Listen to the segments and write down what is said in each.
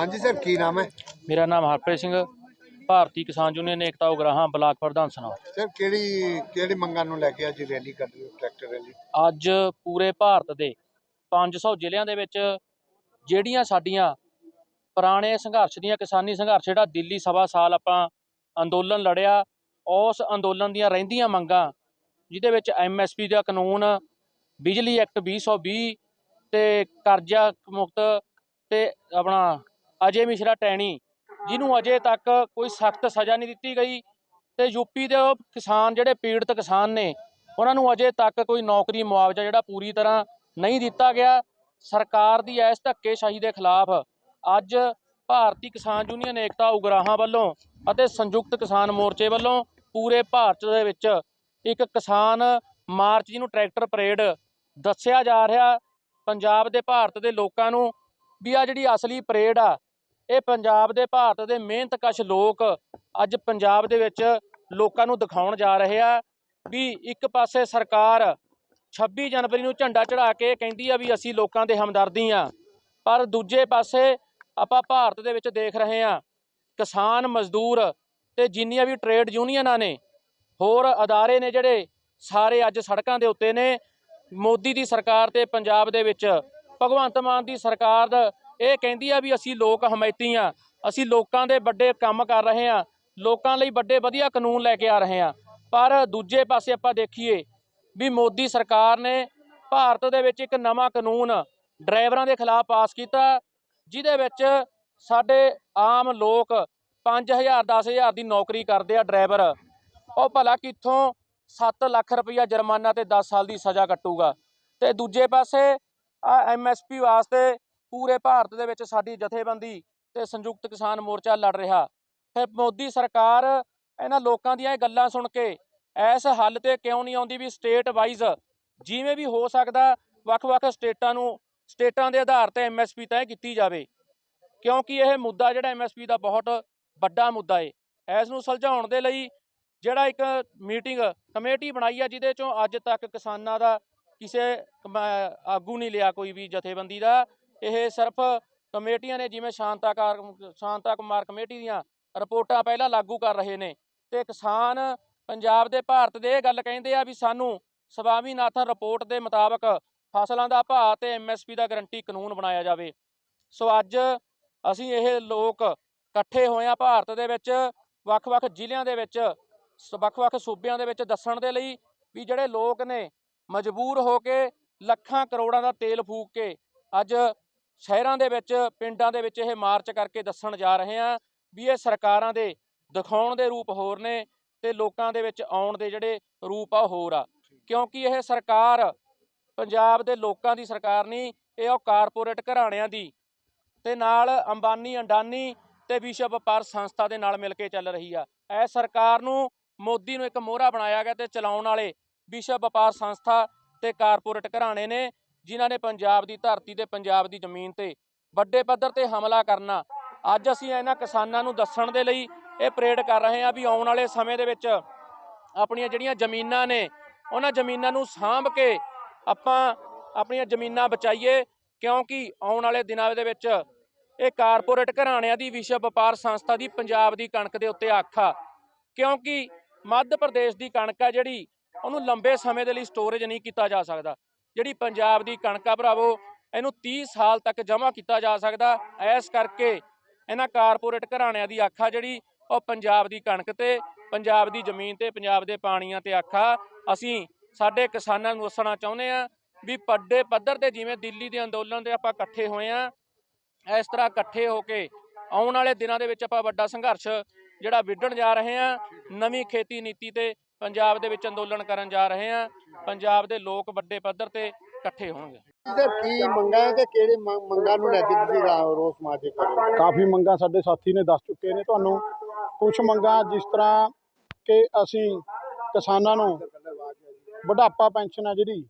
ਹਾਂਜੀ ਸਰ ਕੀ ਨਾਮ ਹੈ? ਮੇਰਾ ਨਾਮ ਹਰਪ੍ਰੀਤ ਸਿੰਘ ਭਾਰਤੀ ਕਿਸਾਨ ਯੂਨੀਅਨ ਏਕਤਾ ਉਗਰਾਹਾਂ ਬਲਾਕ ਪ੍ਰਧਾਨ ਸਨਾ ਸਰ ਕਿਹੜੀ ਕਿਹੜੀ ਮੰਗਾਂ ਨੂੰ ਲੈ ਕੇ ਅੱਜ ਰੈਲੀ ਕਰ ਰਹੇ ਹੋ ਟਰੈਕਟਰ ਰੈਲੀ? ਅੱਜ ਪੂਰੇ ਭਾਰਤ ਦੇ 500 ਜ਼ਿਲ੍ਹਿਆਂ ਦੇ ਵਿੱਚ ਜਿਹੜੀਆਂ ਸਾਡੀਆਂ ਪੁਰਾਣੇ ਸੰਘਰਸ਼ ਦੀਆਂ ਕਿਸਾਨੀ ਸੰਘਰਸ਼ ਜਿਹੜਾ ਦਿੱਲੀ ਸਵਾ ਸਾਲ ਆਪਾਂ ਅੰਦੋਲਨ ਲੜਿਆ ਉਸ ਅੰਦੋਲਨ ਦੀਆਂ ਰਹਿੰਦੀਆਂ ਮੰਗਾਂ ਜਿਹਦੇ ਵਿੱਚ ਐਮਐਸਪੀ ਦਾ ਕਾਨੂੰਨ ਬਿਜਲੀ ਐਕਟ 2020 ਤੇ ਕਰਜ਼ਾ ਮੁਕਤ ਤੇ ਆਪਣਾ ਅਜੇ ਮਿਸ਼ਰਾ ਟੈਣੀ, ਜਿਹਨੂੰ ਅਜੇ ਤੱਕ ਕੋਈ ਸਖਤ ਸਜ਼ਾ ਨਹੀਂ ਦਿੱਤੀ ਗਈ ਤੇ ਯੂਪੀ ਦੇ ਉਹ ਕਿਸਾਨ ਜਿਹੜੇ ਪੀੜਤ ਕਿਸਾਨ ਨੇ, ਉਹਨਾਂ ਨੂੰ ਅਜੇ ਤੱਕ ਕੋਈ ਨੌਕਰੀ ਮੁਆਵਜ਼ਾ ਜਿਹੜਾ ਪੂਰੀ ਤਰ੍ਹਾਂ ਨਹੀਂ ਦਿੱਤਾ ਗਿਆ। ਸਰਕਾਰ ਦੀ ਇਸ ਧੱਕੇਸ਼ਾਹੀ ਦੇ ਖਿਲਾਫ ਅੱਜ ਭਾਰਤੀ ਕਿਸਾਨ ਯੂਨੀਅਨ ਏਕਤਾ ਉਗਰਾਹਾਂ ਵੱਲੋਂ ਅਤੇ ਸੰਯੁਕਤ ਕਿਸਾਨ ਮੋਰਚੇ ਵੱਲੋਂ ਪੂਰੇ ਭਾਰਤ ਦੇ ਵਿੱਚ ਇੱਕ ਕਿਸਾਨ ਮਾਰਚ ਜਿਹਨੂੰ ਟਰੈਕਟਰ ਪਰੇਡ ਦੱਸਿਆ ਜਾ ਰਿਹਾ, ਪੰਜਾਬ ਦੇ ਭਾਰਤ ਦੇ ਲੋਕਾਂ ਨੂੰ ਵੀ ਆ ਜਿਹੜੀ ਅਸਲੀ ਪਰੇਡ ਆ ਇਹ ਪੰਜਾਬ ਦੇ ਭਾਰਤ ਦੇ ਮਿਹਨਤਕਸ਼ ਲੋਕ ਅੱਜ ਪੰਜਾਬ ਦੇ ਵਿੱਚ ਲੋਕਾਂ ਨੂੰ ਦਿਖਾਉਣ ਜਾ ਰਹੇ ਆ ਵੀ ਇੱਕ ਪਾਸੇ ਸਰਕਾਰ 26 ਜਨਵਰੀ ਨੂੰ ਝੰਡਾ ਚੜਾ ਕੇ ਕਹਿੰਦੀ ਆ ਵੀ ਅਸੀਂ ਲੋਕਾਂ ਦੇ ਹਮਦਰਦੀ ਆ, ਪਰ ਦੂਜੇ ਪਾਸੇ ਆਪਾਂ ਭਾਰਤ ਦੇ ਵਿੱਚ ਦੇਖ ਰਹੇ ਆ, ਕਿਸਾਨ ਮਜ਼ਦੂਰ ਤੇ ਜਿੰਨੀਆਂ ਵੀ ਟਰੇਡ ਯੂਨੀਅਨਾਂ ਨੇ, ਹੋਰ ਅਦਾਰੇ ਨੇ ਜਿਹੜੇ ਸਾਰੇ ਅੱਜ ਸੜਕਾਂ ਦੇ ਉੱਤੇ ਨੇ, ਮੋਦੀ ਦੀ ਸਰਕਾਰ ਤੇ ਪੰਜਾਬ ਦੇ ਵਿੱਚ, ਭਗਵੰਤ ਮਾਨ ਦੀ ਸਰਕਾਰ ਦਾ ਇਹ ਕਹਿੰਦੀ ਆ ਵੀ ਅਸੀਂ ਲੋਕ ਹਮਾਇਤੀ ਆ, ਅਸੀਂ ਲੋਕਾਂ ਦੇ ਵੱਡੇ ਕੰਮ ਕਰ ਰਹੇ ਆ, ਲੋਕਾਂ ਲਈ ਵੱਡੇ ਵਧੀਆ ਕਾਨੂੰਨ ਲੈ ਕੇ ਆ ਰਹੇ ਆ। ਪਰ ਦੂਜੇ ਪਾਸੇ ਆਪਾਂ ਦੇਖੀਏ ਵੀ ਮੋਦੀ ਸਰਕਾਰ ਨੇ ਭਾਰਤ ਦੇ ਵਿੱਚ ਇੱਕ ਨਵਾਂ ਕਾਨੂੰਨ ਡਰਾਈਵਰਾਂ ਦੇ ਖਿਲਾਫ ਪਾਸ ਕੀਤਾ, ਜਿਹਦੇ ਵਿੱਚ ਸਾਡੇ ਆਮ ਲੋਕ 5000 10000 ਦੀ ਨੌਕਰੀ ਕਰਦੇ ਆ ਡਰਾਈਵਰ। ਉਹ ਭਲਾ ਕਿੱਥੋਂ 7 ਲੱਖ ਰੁਪਈਆ ਜੁਰਮਾਨਾ ਤੇ 10 ਸਾਲ ਦੀ ਸਜ਼ਾ ਕੱਟੂਗਾ। ਤੇ ਦੂਜੇ ਪਾਸੇ ਆ ਐਮਐਸਪੀ ਵਾਸਤੇ ਪੂਰੇ ਭਾਰਤ ਦੇ ਵਿੱਚ ਸਾਡੀ ਜਥੇਬੰਦੀ ਤੇ ਸੰਯੁਕਤ ਕਿਸਾਨ ਮੋਰਚਾ ਲੜ ਰਿਹਾ। ਫਿਰ ਮੋਦੀ ਸਰਕਾਰ ਇਹਨਾਂ ਲੋਕਾਂ ਦੀਆਂ ਇਹ ਗੱਲਾਂ ਸੁਣ ਕੇ ਇਸ ਹੱਲ ਤੇ ਕਿਉਂ ਨਹੀਂ ਆਉਂਦੀ ਵੀ ਸਟੇਟ ਵਾਈਜ਼ ਜਿਵੇਂ ਵੀ ਹੋ ਸਕਦਾ ਵੱਖ-ਵੱਖ ਸਟੇਟਾਂ ਨੂੰ, ਸਟੇਟਾਂ ਦੇ ਆਧਾਰ ਤੇ ਐਮਐਸਪੀ ਤੈਅ ਕੀਤੀ ਜਾਵੇ। ਕਿਉਂਕਿ ਇਹ ਮੁੱਦਾ ਜਿਹੜਾ ਐਮਐਸਪੀ ਦਾ ਬਹੁਤ ਵੱਡਾ ਮੁੱਦਾ ਏ। ਇਸ ਨੂੰ ਸੁਲਝਾਉਣ ਦੇ ਲਈ ਜਿਹੜਾ ਇੱਕ ਮੀਟਿੰਗ ਕਮੇਟੀ ਬਣਾਈ ਆ ਜਿਹਦੇ ਚੋਂ ਅੱਜ ਤੱਕ ਕਿਸਾਨਾਂ ਦਾ ਕਿਸੇ ਕਮ- ਆਗੂ ਨਹੀਂ ਲਿਆ ਕੋਈ ਵੀ ਜਥੇਬੰਦੀ ਦਾ। ਇਹ ਸਿਰਫ ਕਮੇਟੀਆਂ ਨੇ, ਜਿਵੇਂ ਸ਼ਾਂਤਾ ਕਾਰ ਸ਼ਾਂਤਾ ਕੁਮਾਰ ਕਮੇਟੀ ਦੀਆਂ ਰਿਪੋਰਟਾਂ ਪਹਿਲਾਂ ਲਾਗੂ ਕਰ ਰਹੇ ਨੇ ਤੇ ਕਿਸਾਨ ਪੰਜਾਬ ਦੇ ਭਾਰਤ ਦੇ ਇਹ ਗੱਲ ਕਹਿੰਦੇ ਆ ਵੀ ਸਾਨੂੰ ਸਵਾਮੀਨਾਥਨ ਰਿਪੋਰਟ ਦੇ ਮੁਤਾਬਕ ਫਸਲਾਂ ਦਾ ਭਾਅ ਤੇ ਐਮਐਸਪੀ ਦਾ ਗਰੰਟੀ ਕਾਨੂੰਨ ਬਣਾਇਆ ਜਾਵੇ। ਸੋ ਅੱਜ ਅਸੀਂ ਇਹ ਲੋਕ ਇਕੱਠੇ ਹੋਏ ਆ ਭਾਰਤ ਦੇ ਵਿੱਚ, ਵੱਖ-ਵੱਖ ਜ਼ਿਲ੍ਹਿਆਂ ਦੇ ਵਿੱਚ ਵੱਖ-ਵੱਖ ਸੂਬਿਆਂ ਦੇ ਵਿੱਚ ਦੱਸਣ ਦੇ ਲਈ ਵੀ ਜਿਹੜੇ ਲੋਕ ਨੇ ਮਜਬੂਰ ਹੋ ਕੇ ਲੱਖਾਂ ਕਰੋੜਾਂ ਦਾ ਤੇਲ ਫੂਕ ਕੇ ਅੱਜ ਸ਼ਹਿਰਾਂ ਦੇ ਵਿੱਚ, ਪਿੰਡਾਂ ਦੇ ਵਿੱਚ ਇਹ ਮਾਰਚ ਕਰਕੇ ਦੱਸਣ ਜਾ ਰਹੇ ਆ ਵੀ ਇਹ ਸਰਕਾਰਾਂ ਦੇ ਦਿਖਾਉਣ ਦੇ ਰੂਪ ਹੋਰ ਨੇ ਤੇ ਲੋਕਾਂ ਦੇ ਵਿੱਚ ਆਉਣ ਦੇ ਜਿਹੜੇ ਰੂਪ ਆ ਉਹ ਹੋਰ ਆ। ਕਿਉਂਕਿ ਇਹ ਸਰਕਾਰ ਪੰਜਾਬ ਦੇ ਲੋਕਾਂ ਦੀ ਸਰਕਾਰ ਨਹੀਂ, ਇਹ ਉਹ ਕਾਰਪੋਰੇਟ ਘਰਾਣਿਆਂ ਦੀ। ਤੇ ਨਾਲ ਅੰਬਾਨੀ, ਅੰਡਾਨੀ ਤੇ ਵਿਸ਼ਵ ਵਪਾਰ ਸੰਸਥਾ ਦੇ ਨਾਲ ਮਿਲ ਕੇ ਚੱਲ ਰਹੀ ਆ। ਇਹ ਸਰਕਾਰ ਨੂੰ ਮੋਦੀ ਨੂੰ ਇੱਕ ਮੋਹਰਾ ਬਣਾਇਆ ਗਿਆ ਤੇ ਚਲਾਉਣ ਵਾਲੇ ਵਿਸ਼ਵ ਵਪਾਰ ਸੰਸਥਾ ਤੇ ਕਾਰਪੋਰੇਟ ਘਰਾਣੇ ਨੇ ਜਿਨ੍ਹਾਂ ਨੇ ਪੰਜਾਬ ਦੀ ਧਰਤੀ ਤੇ ਪੰਜਾਬ ਦੀ ਜ਼ਮੀਨ ਤੇ ਵੱਡੇ ਪੱਧਰ ਤੇ ਹਮਲਾ ਕਰਨਾ। ਅੱਜ ਅਸੀਂ ਇਹਨਾਂ ਕਿਸਾਨਾਂ ਨੂੰ ਦੱਸਣ ਦੇ ਲਈ ਇਹ ਪ੍ਰੇਡ ਕਰ ਰਹੇ ਹਾਂ ਵੀ ਆਉਣ ਵਾਲੇ ਸਮੇਂ ਦੇ ਵਿੱਚ ਆਪਣੀਆਂ ਜਿਹੜੀਆਂ ਜ਼ਮੀਨਾਂ ਨੇ, ਉਹਨਾਂ ਜ਼ਮੀਨਾਂ ਨੂੰ ਸਾਂਭ ਕੇ ਆਪਾਂ ਆਪਣੀਆਂ ਜ਼ਮੀਨਾਂ ਬਚਾਈਏ, ਕਿਉਂਕਿ ਆਉਣ ਵਾਲੇ ਦਿਨਾਂ ਦੇ ਵਿੱਚ ਇਹ ਕਾਰਪੋਰੇਟ ਘਰਾਣਿਆਂ ਦੀ ਵਿਸ਼ਵ ਵਪਾਰ ਸੰਸਥਾ ਦੀ ਪੰਜਾਬ ਦੀ ਕਣਕ ਦੇ ਉੱਤੇ ਅੱਖ ਆ। ਕਿਉਂਕਿ ਮੱਧ ਪ੍ਰਦੇਸ਼ ਦੀ ਕਣਕ ਆ ਜਿਹੜੀ, ਉਹਨੂੰ ਲੰਬੇ ਸਮੇਂ ਦੇ ਲਈ ਸਟੋਰੇਜ ਨਹੀਂ ਕੀਤਾ ਜਾ ਸਕਦਾ। ਜਿਹੜੀ ਪੰਜਾਬ ਦੀ ਕਣਕ ਆ ਭਰਾਵੋ, ਇਹਨੂੰ 30 ਸਾਲ ਤੱਕ ਜਮ੍ਹਾਂ ਕੀਤਾ ਜਾ ਸਕਦਾ। ਐਸ ਕਰਕੇ ਇਹਨਾਂ ਕਾਰਪੋਰੇਟ ਘਰਾਣਿਆਂ ਦੀ ਆਖਾ ਜਿਹੜੀ, ਉਹ ਪੰਜਾਬ ਦੀ ਕਣਕ ਤੇ, ਪੰਜਾਬ ਦੀ ਜ਼ਮੀਨ ਤੇ, ਪੰਜਾਬ ਦੇ ਪਾਣੀਆਂ ਤੇ ਆਖਾ। ਅਸੀਂ ਸਾਡੇ ਕਿਸਾਨਾਂ ਨੂੰ ਦੱਸਣਾ ਚਾਹੁੰਦੇ ਆ ਵੀ ਵੱਡੇ ਪੱਧਰ ਤੇ ਜਿਵੇਂ ਦਿੱਲੀ ਦੇ ਅੰਦੋਲਨ ਤੇ ਆਪਾਂ ਇਕੱਠੇ ਹੋਏ ਆ ਇਸ ਤਰ੍ਹਾਂ ਇਕੱਠੇ ਹੋ ਕੇ ਆਉਣ ਵਾਲੇ ਦਿਨਾਂ ਦੇ ਵਿੱਚ ਆਪਾਂ ਵੱਡਾ ਸੰਘਰਸ਼ ਜਿਹੜਾ ਵਿੱਢਣ ਜਾ ਰਹੇ ਆ ਨਵੀਂ ਖੇਤੀ ਨੀਤੀ ਤੇ ਪੰਜਾਬ ਦੇ ਵਿੱਚ ਅੰਦੋਲਨ ਕਰਨ ਜਾ ਰਹੇ ਆ ਪੰਜਾਬ ਦੇ ਲੋਕ ਵੱਡੇ ਪੱਧਰ ਤੇ ਇਕੱਠੇ ਹੋਣਗੇ। ਸਰ ਕੀ ਮੰਗਾਂ ਹੈ ਤੇ ਕਿਹੜੇ ਮੰਗਾਂ ਨੂੰ ਲੈ ਕੇ ਤੁਸੀਂ ਰੋਸ ਮਾਰਚ ਕਰ? ਕਾਫੀ ਮੰਗਾਂ ਸਾਡੇ ਸਾਥੀ ਨੇ ਦੱਸ ਚੁੱਕੇ ਨੇ ਤੁਹਾਨੂੰ। ਕੁਝ ਮੰਗਾਂ ਜਿਸ ਤਰ੍ਹਾਂ ਕਿ ਅਸੀਂ ਕਿਸਾਨਾਂ ਨੂੰ ਬੁਢਾਪਾ ਪੈਨਸ਼ਨ ਆ ਜਿਹੜੀ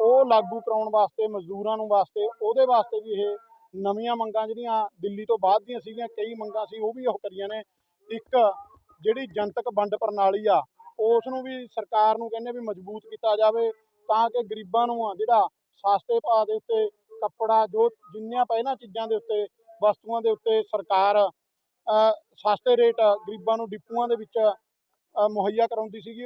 ਉਹ ਲਾਗੂ ਕਰਾਉਣ ਵਾਸਤੇ ਮਜ਼ਦੂਰਾਂ ਨੂੰ ਵਾਸਤੇ ਉਹਦੇ ਵਾਸਤੇ ਵੀ ਇਹ ਨਵੀਆਂ ਮੰਗਾਂ ਜਿਹੜੀਆਂ ਦਿੱਲੀ ਤੋਂ ਬਾਅਦ ਦੀਆਂ ਸੀਗੀਆਂ ਕਈ ਮੰਗਾਂ ਸੀ ਉਹ ਵੀ ਉਹ ਕਰੀਆਂ ਨੇ। ਇੱਕ ਜਿਹੜੀ ਜਨਤਕ ਵੰਡ ਪ੍ਰਣਾਲੀ ਆ ਉਸ ਨੂੰ ਵੀ ਸਰਕਾਰ ਨੂੰ ਕਹਿੰਦੇ ਵੀ ਮਜ਼ਬੂਤ ਕੀਤਾ ਜਾਵੇ ਤਾਂ ਕਿ ਗਰੀਬਾਂ ਨੂੰ ਆ ਜਿਹੜਾ ਸਸਤੇ ਭਾਅ ਦੇ ਉੱਤੇ ਕੱਪੜਾ, ਜੋ ਜਿੰਨੀਆਂ ਪਹਿਲਾਂ ਚੀਜ਼ਾਂ ਦੇ ਉੱਤੇ, ਵਸਤੂਆਂ ਦੇ ਉੱਤੇ ਸਰਕਾਰ ਸਸਤੇ ਰੇਟ ਗਰੀਬਾਂ ਨੂੰ ਡਿਪੂਆਂ ਦੇ ਵਿੱਚ ਮੁਹੱਈਆ ਕਰਾਉਂਦੀ ਸੀਗੀ